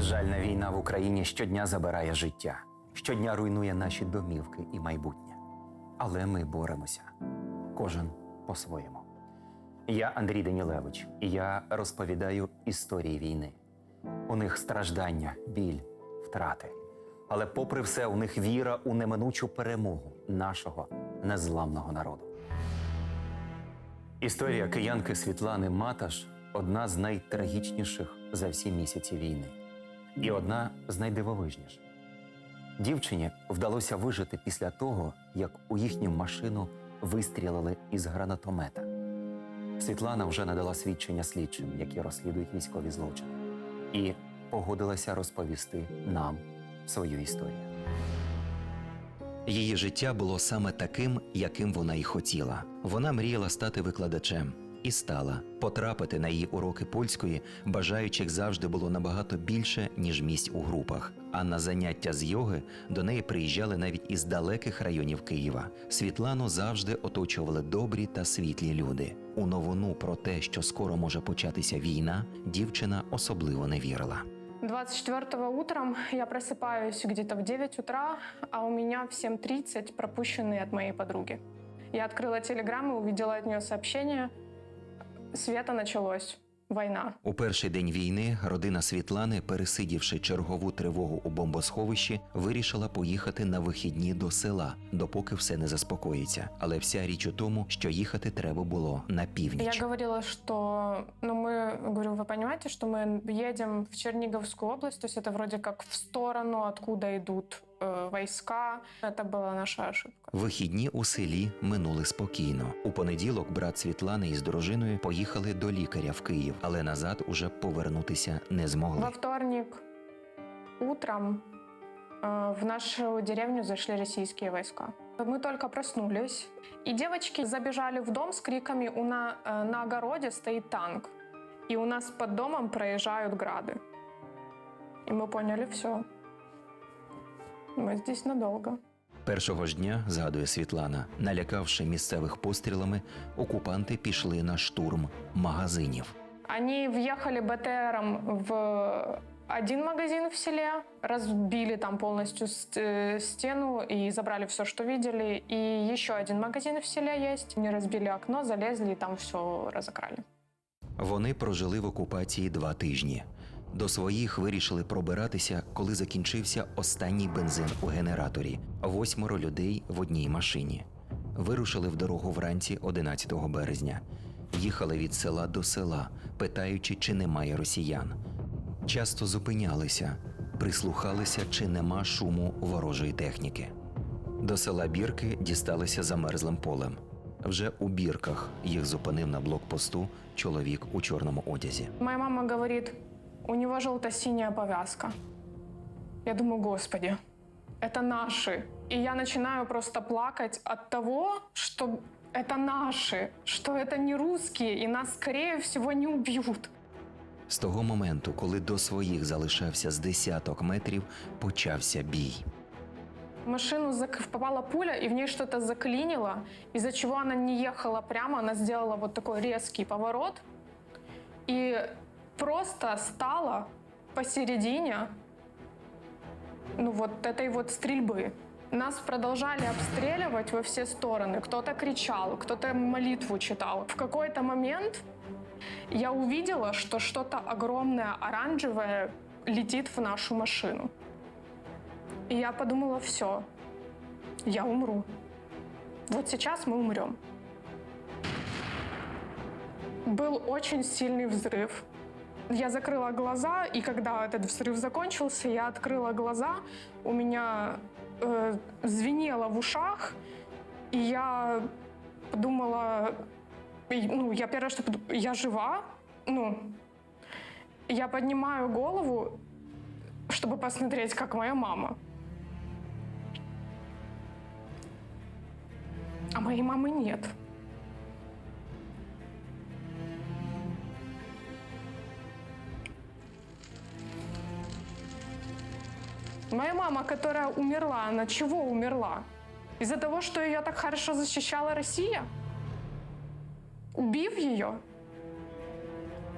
Безжальна війна в Україні щодня забирає життя, щодня руйнує наші домівки і майбутнє. Але ми боремося, кожен по-своєму. Я Андрій Данілевич, і я розповідаю історії війни. У них страждання, біль, втрати. Але, попри все, у них віра у неминучу перемогу нашого незламного народу. Історія киянки Світлани Маташ одна з найтрагічніших за всі місяці війни, і одна з найдивовижніших. Дівчині вдалося вижити після того, як у їхню машину вистрілили із гранатомета. Світлана вже надала свідчення слідчим, які розслідують військові злочини, і погодилася розповісти нам свою історію. Її життя було саме таким, яким вона й хотіла. Вона мріяла стати викладачем і стала. Потрапити на її уроки польської бажаючих завжди було набагато більше, ніж місць у групах. А на заняття з йоги до неї приїжджали навіть із далеких районів Києва. Світлану завжди оточували добрі та світлі люди. У новину про те, що скоро може початися війна, дівчина особливо не вірила. 24 утром я просыпаюсь где-то в 9 утра, а у меня в 7.30 пропущенные от моей подруги. Я открыла телеграм и увидела от нее сообщение. Света началось. Война. У перший день війни родина Світлани, пересидівши чергову тривогу у бомбосховищі, вирішила поїхати на вихідні до села, допоки все не заспокоїться. Але вся річ у тому, що їхати треба було на Я північ. говорила, что, ну мы, говорю, вы понимаете, что мы едем в Черниговскую область, то есть это вроде как в сторону, откуда идут э, войска. Это была наша ошибка. Вихідні у селі минули спокійно. У понеділок брат Світлани із дружиною поїхали до лікаря в Київ, але назад уже повернутися не змогли. Во вторник утром э, в нашу деревню зашли российские войска. Мы только проснулись, и девочки забежали в дом с криками «У на, э, на огороде стоит танк, и у нас под домом проезжают грады». И мы поняли все. Мы здесь надолго. Першого ж дня, згадує Світлана, налякавши місцевих пострілами, окупанти пішли на штурм магазинів. Они въехали БТРом в один магазин в селе, разбили там полностью ст- э, стену и забрали все, что видели. И еще один магазин в селе есть. Они разбили окно, залезли и там все разокрали. Вони прожили в окупації два тижні. До своїх вирішили пробиратися, коли закінчився останній бензин у генераторі. Восьмеро людей в одній машині. Вирушили в дорогу вранці 11 березня. Їхали від села до села, питаючи, чи немає росіян. Часто зупинялися, прислухалися, чи нема шуму ворожої техніки. До села Бірки дісталися замерзлим полем. Вже у бірках їх зупинив на блокпосту чоловік у чорному одязі. Моя мама говорит, у него желто-синяя повязка. Я думаю, господи, это наши. И я начинаю просто плакать от того, что это наши, что это не русские, и нас, скорее всего, не убьют. З того моменту, коли до своїх залишався з десяток метрів, почався бій. В машину зак- попала пуля, и в ней что-то заклинило, из-за чего она не ехала прямо, она сделала вот такой резкий поворот и просто стала посередине ну, вот этой вот стрельбы. Нас продолжали обстреливать во все стороны. Кто-то кричал, кто-то молитву читал. В какой-то момент я увидела, что что-то огромное оранжевое летит в нашу машину. И я подумала, все, я умру. Вот сейчас мы умрем. Был очень сильный взрыв. Я закрыла глаза, и когда этот взрыв закончился, я открыла глаза, у меня э, звенело в ушах, и я подумала, ну, я первое, что подумала, я жива, ну, я поднимаю голову, чтобы посмотреть, как моя мама. А моей мамы нет. Моя мама, которая умерла, она чего умерла? Из-за того, что ее так хорошо защищала Россия? Убив ее?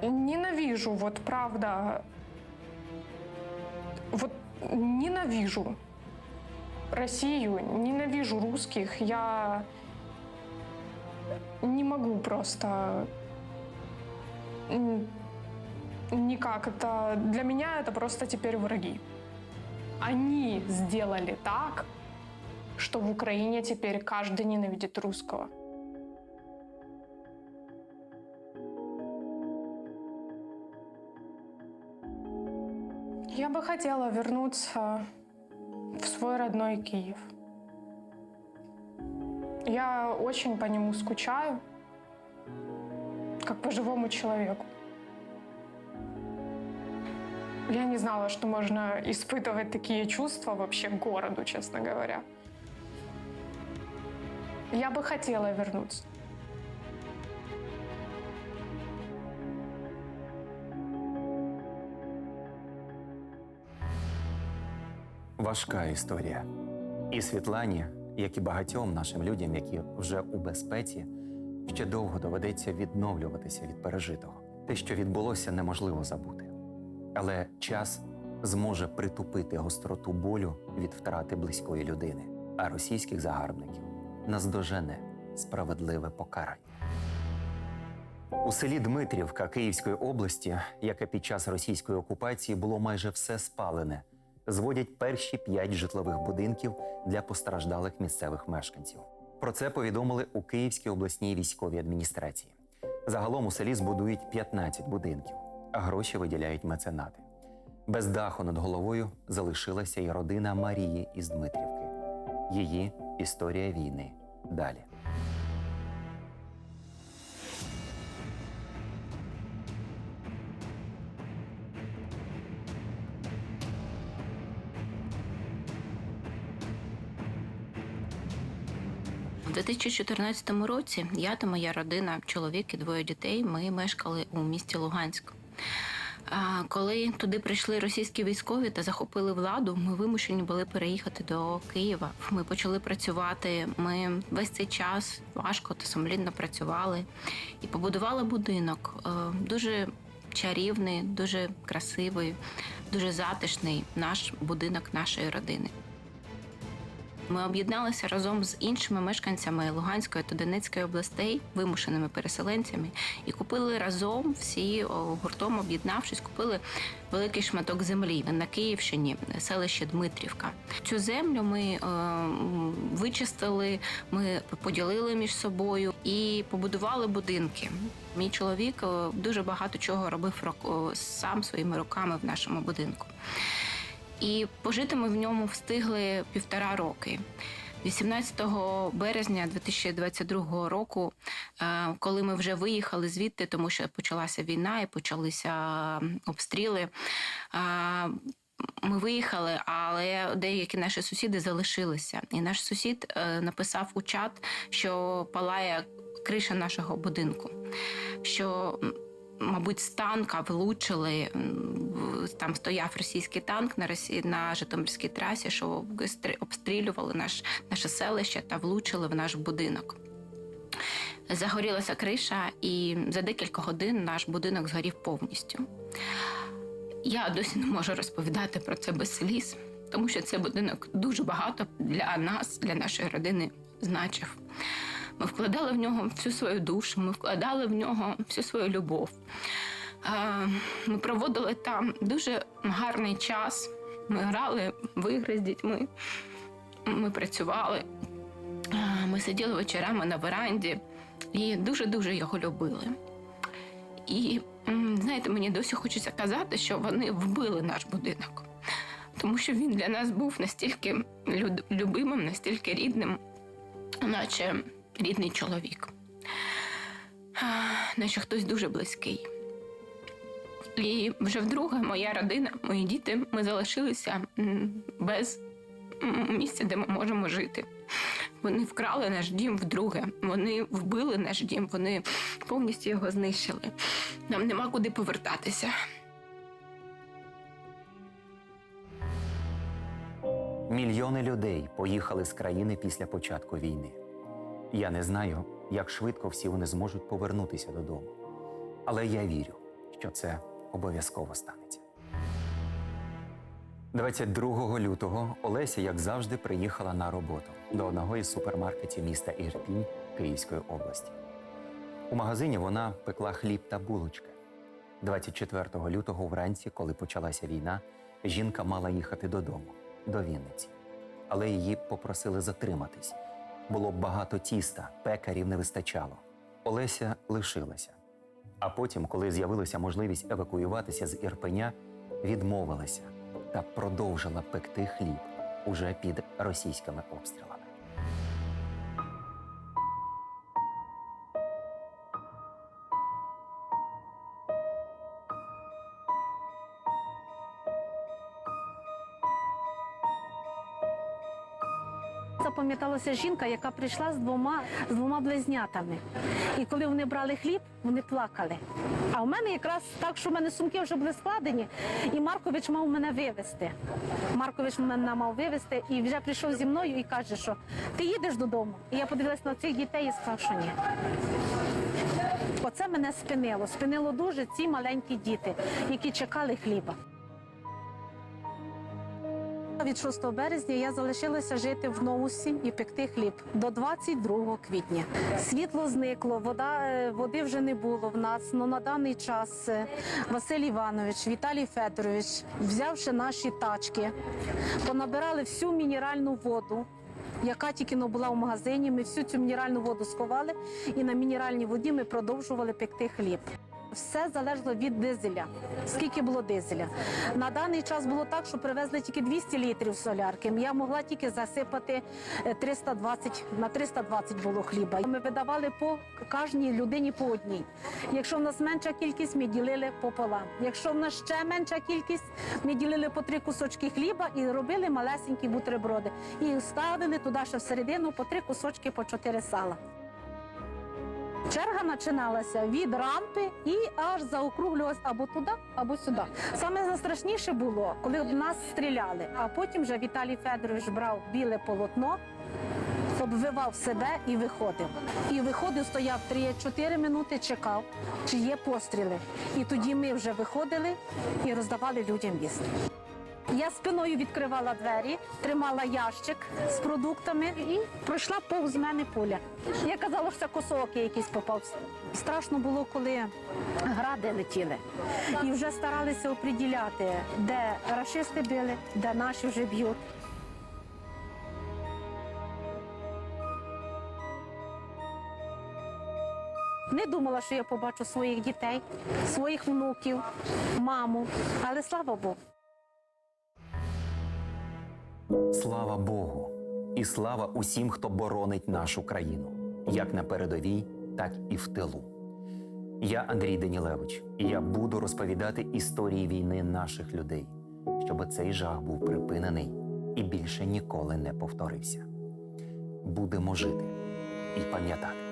Ненавижу, вот правда, вот ненавижу Россию, ненавижу русских. Я не могу просто никак. Это для меня это просто теперь враги. Они сделали так, что в Украине теперь каждый ненавидит русского. Я бы хотела вернуться в свой родной Киев. Я очень по нему скучаю, как по живому человеку. Я не знала, что можно испытывать такие чувства вообще к городу, честно говоря. Я бы хотела вернуться. Важка історія. І Світлані, як і багатьом нашим людям, які вже у безпеці, ще довго доведеться відновлюватися від пережитого. Те, що відбулося, неможливо забути. Але час зможе притупити гостроту болю від втрати близької людини, а російських загарбників наздожене справедливе покарання. У селі Дмитрівка Київської області, яке під час російської окупації було майже все спалене, зводять перші п'ять житлових будинків для постраждалих місцевих мешканців. Про це повідомили у Київській обласній військовій адміністрації. Загалом у селі збудують 15 будинків, гроші виділяють меценати. Без даху над головою залишилася й родина Марії із Дмитрівки. Її історія війни далі. У 2014 році я та моя родина, чоловік і двоє дітей, ми мешкали у місті Луганськ. Коли туди прийшли російські військові та захопили владу, ми вимушені були переїхати до Києва. Ми почали працювати. Ми весь цей час важко та сумлінно працювали і побудували будинок. Е, Дуже чарівний, дуже красивий, дуже затишний наш будинок нашої родини. Ми об'єдналися разом з іншими мешканцями Луганської та Донецької областей, вимушеними переселенцями, і купили разом всі гуртом, об'єднавшись, купили великий шматок землі на Київщині, селище Дмитрівка. Цю землю ми е, вичистили, ми поділили між собою і побудували будинки. Мій чоловік е, дуже багато чого робив сам своїми руками в нашому будинку. І пожити ми в ньому встигли півтора роки. 18 березня 2022 року, е, коли ми вже виїхали звідти, тому що почалася війна і почалися обстріли. е, Ми виїхали, але деякі наші сусіди залишилися. І наш сусід е, написав у чат, що палає криша нашого будинку. Що мабуть, з танка влучили. Там стояв російський танк на Росі... на Житомирській трасі, що обстрілювали наш... наше селище та влучили в наш будинок. Загорілася криша, і за декілька годин наш будинок згорів повністю. Я досі не можу розповідати про це без сліз, тому що цей будинок дуже багато для нас, для нашої родини значив. Ми вкладали в нього всю свою душу, ми вкладали в нього всю свою любов. Е, Ми проводили там дуже гарний час. Ми грали в ігри з дітьми, ми працювали, Е, ми сиділи вечорами на веранді і дуже-дуже його любили. І знаєте, мені досі хочеться казати, що вони вбили наш будинок, тому що він для нас був настільки любимим, настільки рідним, наче рідний чоловік, наче хтось дуже близький. І вже вдруге моя родина, мої діти, ми залишилися без місця, де ми можемо жити. Вони вкрали наш дім вдруге. Вони вбили наш дім, вони повністю його знищили. Нам нема куди повертатися. Мільйони людей поїхали з країни після початку війни. Я не знаю, як швидко всі вони зможуть повернутися додому. Але я вірю, що це обов'язково станеться. 22 лютого Олеся, як завжди, приїхала на роботу до одного із супермаркетів міста Ірпінь Київської області. У магазині вона пекла хліб та булочки. 24 лютого вранці, коли почалася війна, жінка мала їхати додому, до Вінниці. Але її попросили затриматись. Було багато тіста, пекарів не вистачало. Олеся лишилася. А потім, коли з'явилася можливість евакуюватися з Ірпеня, відмовилася та продовжила пекти хліб уже під російськими обстрілами. Запам'яталася жінка, яка прийшла з двома з двома близнятами. І коли вони брали хліб, вони плакали. А в мене якраз так, що в мене сумки вже були складені, і Маркович мав мене вивезти. Маркович мене мав вивезти і вже прийшов зі мною і каже, що ти їдеш додому. І я подивилася на цих дітей і сказала, що ні. Оце мене спинило. Спинило дуже ці маленькі діти, які чекали хліба. Від 6 березня я залишилася жити в Новусі і пекти хліб до 22 квітня. Світло зникло, вода, е, води вже не було в нас. Ну на даний час е, Василь Іванович, Віталій Федорович, взявши наші тачки, понабирали всю мінеральну воду. Яка тільки була в магазині, ми всю цю мінеральну воду сховали, і на мінеральній воді ми продовжували пекти хліб. Все залежало від дизеля. Скільки було дизеля? На даний час було так, що привезли тільки 200 літрів солярки. Я могла тільки засипати е, 320, на 320 було хліба. Ми видавали по кожній людині по одній. Якщо в нас менша кількість, ми ділили пополам. Якщо в нас ще менша кількість, ми ділили по три кусочки хліба і робили малесенькі бутерброди. І ставили туди ще всередину по три кусочки по чотири сала. Черга починалася від рампи і аж заокруглювалась або туди, або сюди. Саме найстрашніше було, коли в нас стріляли, а потім вже Віталій Федорович брав біле полотно, обвивав себе і виходив. І виходив, стояв 3-4 минути, чекав, чи є постріли. І тоді ми вже виходили і роздавали людям їсти. Я спиною відкривала двері, тримала ящик з продуктами і пройшла повз мене пуля. Я казала, що це косок якийсь попався. Страшно було, коли гради летіли. І вже старалися оприділяти, де рашисти били, де наші вже б'ють. Не думала, що я побачу своїх дітей, своїх внуків, маму, але слава Богу. Слава Богу! І слава усім, хто боронить нашу країну, як на передовій, так і в тилу. Я Андрій Данілевич, і я буду розповідати історії війни наших людей, щоб цей жах був припинений і більше ніколи не повторився. Будемо жити і пам'ятати.